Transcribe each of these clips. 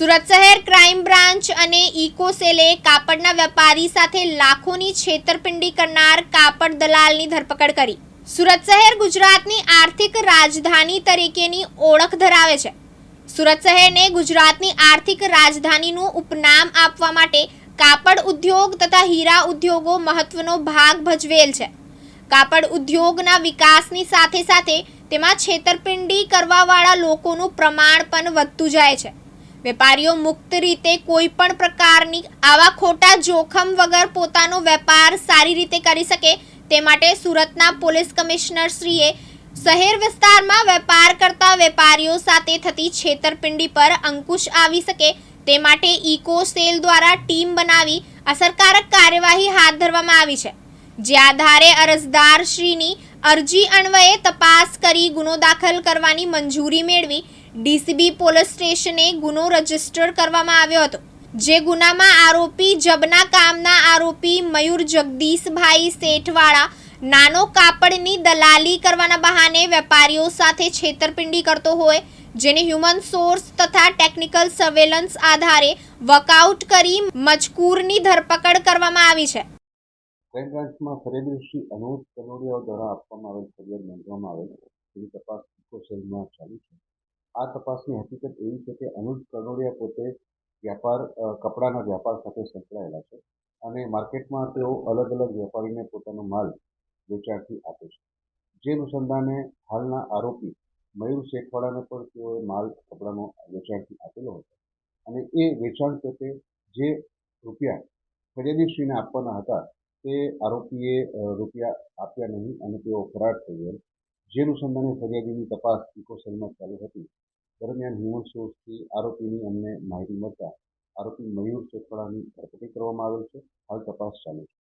સુરત શહેર crime branch અને eco સેલે કાપડના વેપારી સાથે લાખોની છેતરપિંડી કરનાર કાપડ દલાલની ધરપકડ કરી. સુરત શહેર ગુજરાતની આર્થિક રાજધાની તરીકેની ઓળખ ધરાવે છે. સુરત શહેરને ગુજરાતની આર્થિક રાજધાનીનું ઉપનામ આપવા માટે કાપડ ઉદ્યોગ તથા હીરા ઉદ્યોગો મહત્વનો ભાગ ભજવેલ છે. કાપડ ઉદ્યોગના વિકાસની સાથે સાથે તેમાં છેતરપિંડી કરવાવાળા લોકોનું પ્રમાણ પણ વધતું જાય છે. વેપારીઓ મુક્ત રીતે કોઈ પણ પ્રકારની આવા ખોટા જોખમ વગર પોતાનો વેપાર સારી રીતે કરી શકે તે માટે સુરતના પોલીસ કમિશનર શ્રીએ શહેર વિસ્તારમાં વેપાર કરતા વેપારીઓ સાથે થતી છેતરપિંડી પર અંકુશ આવી શકે તે માટે ઇકો સેલ દ્વારા ટીમ બનાવી અસરકારક કાર્યવાહી હાથ ધરવામાં આવી છે. જે આધારે અરજદાર શ્રીની અરજી અન્વયે તપાસ કરી ગુનો દાખલ કરવાની મંજૂરી મેળવી ડીસીબી પોલીસ સ્ટેશને ગુનો રજિસ્ટર કરવામાં આવ્યો હતો, જે ગુનામાં આરોપી જબના કામના આરોપી મયુર જગદીશભાઈ શેઠવાળા નાનો કાપડની દલાલી કરવાના બહાને વેપારીઓ સાથે છેતરપિંડી કરતો હોય, જેને હ્યુમન સોર્સ તથા ટેકનિકલ સર્વેલન્સ આધારે વર્કઆઉટ કરી મજકૂરની ધરપકડ કરવામાં આવી છે. ક્રાઇમ બ્રાન્ચમાં ફરિયાદી શ્રી કનોડિયા દ્વારા આપવામાં આવેલ ફરિયાદ નોંધવામાં આવેલ તેની તપાસ ઇકો સેલમાં ચાલુ છે. આ તપાસની હકીકત એવી છે કે અનુજ કનોડિયા પોતે વ્યાપાર કપડાના વ્યાપાર સાથે સંકળાયેલા છે અને માર્કેટમાં તેઓ અલગ અલગ વેપારીને પોતાનો માલ વેચાણથી આપે છે. જે અનુસંધાને હાલના આરોપી મયુર શેખવાડાને પણ તેઓએ માલ કપડાનો વેચાણથી આપેલો હતો અને એ વેચાણ પેટે જે રૂપિયા ખરીદીશ્રીને આપવાના હતા તે આરોપીએ રૂપિયા આપ્યા નહીં અને તેઓ ફરાર થઈ ગયેલ જે અનુસંધાને ફરિયાદીની તપાસ ઇકોસેલમાં ચાલુ હતી. દરમિયાન હ્યુમન સોર્સથી આરોપીની અમને માહિતી મળતા આરોપી મયુર શેખવાડાની ધરપકડ કરવામાં આવેલ છે. હાલ તપાસ ચાલુ છે.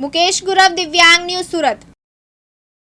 મુકેશ ગુરવ, દિવ્યાંગ ન્યૂઝ સુરત.